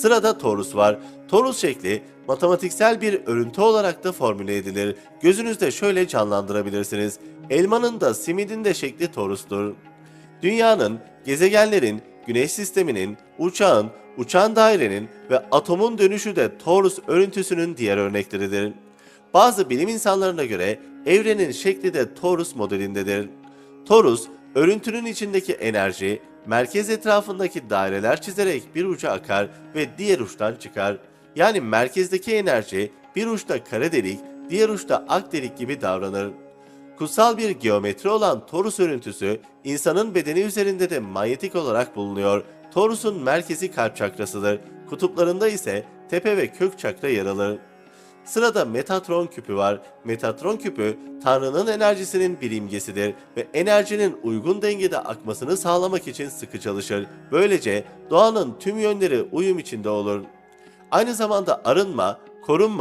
Sırada torus var. Torus şekli matematiksel bir örüntü olarak da formüle edilir. Gözünüzde şöyle canlandırabilirsiniz. Elmanın da simidin de şekli torustur. Dünyanın, gezegenlerin, güneş sisteminin, uçağın, uçan dairenin ve atomun dönüşü de torus örüntüsünün diğer örnekleridir. Bazı bilim insanlarına göre evrenin şekli de torus modelindedir. Torus, örüntünün içindeki enerji, merkez etrafındaki daireler çizerek bir uca akar ve diğer uçtan çıkar. Yani merkezdeki enerji bir uçta kara delik, diğer uçta ak delik gibi davranır. Kutsal bir geometri olan torus örüntüsü insanın bedeni üzerinde de manyetik olarak bulunuyor. Torus'un merkezi kalp çakrasıdır. Kutuplarında ise tepe ve kök çakra yer alır. Sırada Metatron küpü var. Metatron küpü Tanrı'nın enerjisinin bir imgesidir ve enerjinin uygun dengede akmasını sağlamak için sıkı çalışır. Böylece doğanın tüm yönleri uyum içinde olur. Aynı zamanda arınma, korunma